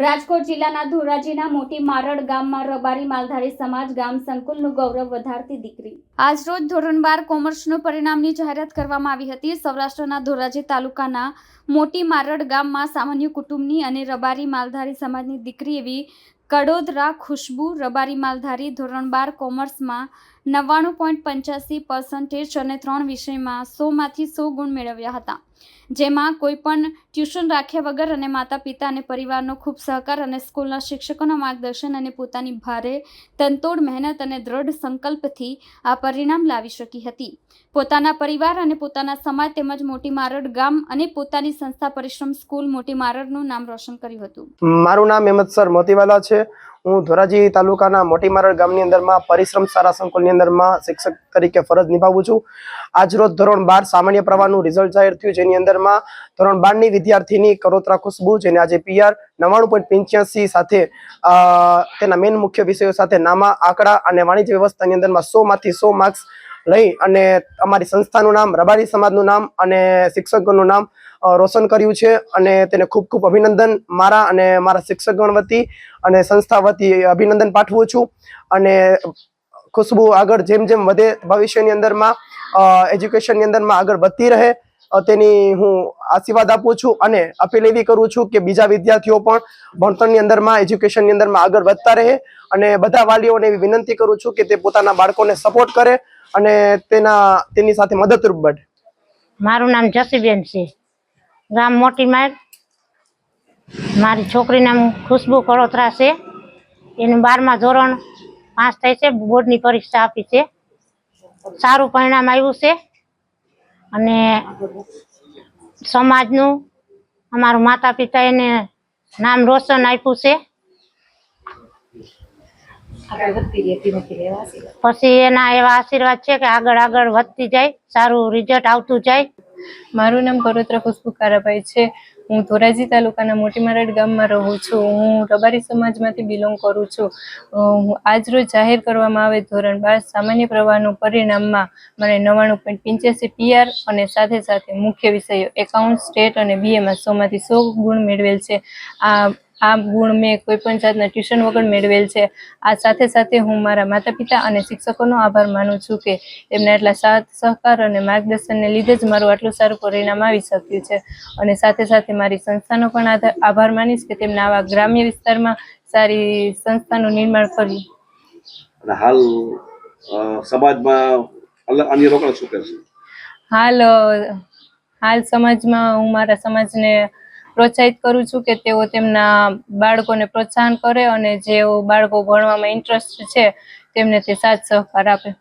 રાજકોટ જિલ્લાના ધોરાજીના મોટી મારડ ગામમાં રબારી માલધારી સમાજ ગામ સંકુલનું ગૌરવ વધારતી દીકરી. આજરોજ ધોરણ બાર કોમર્સનું પરિણામની જાહેરાત કરવામાં આવી હતી. સૌરાષ્ટ્રના ધોરાજી તાલુકાના મોટી મારડ ગામમાં સામાન્ય કુટુંબની અને રબારી માલધારી સમાજની દીકરી એવી કડોદરા ખુશ્બુ રબારી માલધારી ધોરણ બાર કોમર્સમાં નવ્વાણું પોઈન્ટ પંચ્યાસી પર્સન્ટેજ અને ત્રણ વિષયમાં સોમાંથી સો ગુણ મેળવ્યા હતા. જેમાં કોઈ પણ ટ્યુશન રાખ્યા વગર અને માતા પિતા અને પરિવારનો ખૂબ સહકાર અને સ્કૂલના શિક્ષકોના માર્ગદર્શન અને પોતાની ભારે તનતોડ મહેનત અને દ્રઢ સંકલ્પથી આ પરિણામ લાવી શકી હતી. પોતાના પરિવાર અને પોતાના સમાજ તેમજ મોટી મારડ ગામ અને પોતાની સંસ્થા પરિશ્રમ સ્કૂલ મોટી મારડનું નામ રોશન કર્યું હતું. મારું નામ હેમંત સર મોતીવાલા છે. હું ધોરાજી તાલુકાના મોટી મારડ ગામની અંદરમાં પરિશ્રમ સારા સંકુલની અંદરમાં શિક્ષક તરીકે ફરજ નિભાવું છું. આજરોજ ધોરણ બાર સામાન્ય પ્રવાહનું રિઝલ્ટ જાહેર થયું, જેની અંદરમાં ધોરણ બારની વિદ્યાર્થીની કરોત્રા ખુશ્બુ, જેને આજે પીઆર નવ્વાણું પોઈન્ટ પંચ્યાસી સાથે તેના મેન મુખ્ય વિષયો સાથે નામા, આંકડા અને વાણિજ્ય વ્યવસ્થાની અંદરમાં સો માંથી સો માર્ક્સ લઈ અને અમારી સંસ્થાનું નામ, રબારી સમાજનું નામ અને શિક્ષકોનું નામ રોશન કર્યું છે અને તેને ખૂબ ખૂબ અભિનંદન મારા અને મારા શિક્ષકગણ વતી અને સંસ્થા વતી અભિનંદન પાઠવું છું. અને ખુશ્બુ આગળ જેમ જેમ વધે, ભવિષ્યની અંદરમાં એજ્યુકેશનની અંદરમાં આગળ વધતી રહે તેની હું આશીર્વાદ આપું છું અને અપીલ એવી કરું છું કે બીજા વિદ્યાર્થીઓ પણ ભણતરની અંદરમાં, એજ્યુકેશનની અંદરમાં આગળ વધતા રહે અને બધા વાલીઓને એવી વિનંતી કરું છું કે તે પોતાના બાળકોને સપોર્ટ કરે અને તેના, તેની સાથે મદદરૂપ બને. મારું નામ જસીબેન છે. ગામ મોટી માર મારી છોકરી નામ ખુશ્બુ કળોત્રા છે. એનું બારમા ધોરણ પાસ થઈ છે. બોર્ડની પરીક્ષા આપી છે. સારું પરિણામ આવ્યું છે. અને સમાજનું અમારું માતા પિતા એને નામ રોશન આપ્યું છે. પછી એના એવા આશીર્વાદ છે કે આગળ આગળ વધતી જાય સારું રિઝલ્ટ આવતું જાય. મારું નામ કરોત્રા ખુશ્બુ કારાભાઈ છે. હું ધોરાજી તાલુકાના મોટી મારડ ગામમાં રહું છું. હું રબારી સમાજમાંથી બિલોંગ કરું છું. આજરોજ જાહેર કરવામાં આવે ધોરણ બાર સામાન્ય પ્રવાહનું પરિણામમાં મને નવ્વાણું પોઈન્ટ પંચ્યાસી પીઆર અને સાથે સાથે મુખ્ય વિષયો એકાઉન્ટ, સ્ટેટ અને બીએમાં સોમાંથી સો ગુણ મેળવેલ છે. આ આ ગુણ મેં કોઈ પણ જાતના ટ્યુશન વગર મેળવેલ છે. આ સાથે સાથે હું મારા માતા પિતા અને શિક્ષકોનો આભાર માનું છું કે એમના એટલા સાથ સહકાર અને માર્ગદર્શનને લીધે જ મારું આટલું સારું પરિણામ આવી શક્યું છે. અને સાથે સાથે મારી સંસ્થાનો પણ આભાર માનીશ કે તેમના આવા ગ્રામ્ય વિસ્તારમાં સારી સંસ્થાનું નિર્માણ કર્યું. હાલ સમાજમાં અન્ય શું હાલ હાલ સમાજમાં હું મારા સમાજને પ્રોત્સાહિત કરું છું કે તેઓ તેમના બાળકોને પ્રોત્સાહન કરે અને જેઓ બાળકો ભણવામાં ઇન્ટરેસ્ટ છે તેમને તે સાથ સહકાર આપે.